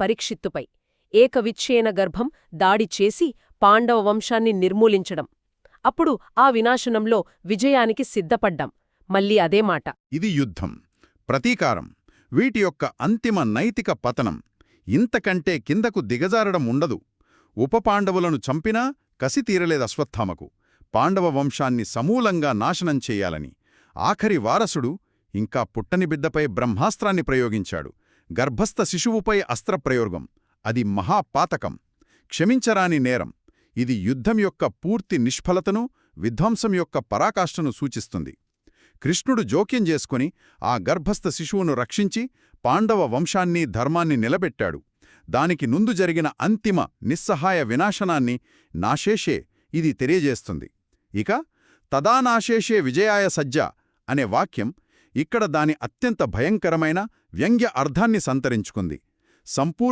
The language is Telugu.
పరీక్షిత్తుపై. ఏకవిచ్ఛేన గర్భం దాడి చేసి పాండవ వంశాన్ని నిర్మూలించడం. అప్పుడు ఆ వినాశనంలో విజయానికి సిద్ధపడ్డాం. మళ్ళీ అదే మాట. ఇది యుద్ధం. ప్రతీకారం. వీటి యొక్క అంతిమ నైతిక పతనం. ఇంతకంటే కిందకు దిగజారడం ఉండదు. ఉపపాండవులను చంపినా కసి తీరలేదు అశ్వత్థామకు. పాండవ వంశాన్ని సమూలంగా నాశనం చెయ్యాలని ఆఖరి వారసుడు ఇంకా పుట్టని బిడ్డపై బ్రహ్మాస్త్రాన్ని ప్రయోగించాడు. గర్భస్థ శిశువుపై అస్త్రప్రయోగం. అది మహాపాతకం. క్షమించరాని నేరం. ఇది యుద్ధం యొక్క పూర్తి నిష్ఫలతను విధ్వంసం యొక్క పరాకాష్ఠను సూచిస్తుంది. కృష్ణుడు జోక్యం చేసుకుని ఆ గర్భస్థ శిశువును రక్షించి పాండవ వంశాన్ని ధర్మాన్ని నిలబెట్టాడు. దానికి నుందు జరిగిన అంతిమ నిస్సహాయ వినాశనాన్ని నాశేషే ఇది తెలియజేస్తుంది. ఇక తదానాశేషే విజయాయ సజ్జ అనే వాక్యం ఇక్కడ దాని అత్యంత భయంకరమైన వ్యంగ్య అర్థాన్ని సంతరించుకుంది. సంపూర్ణ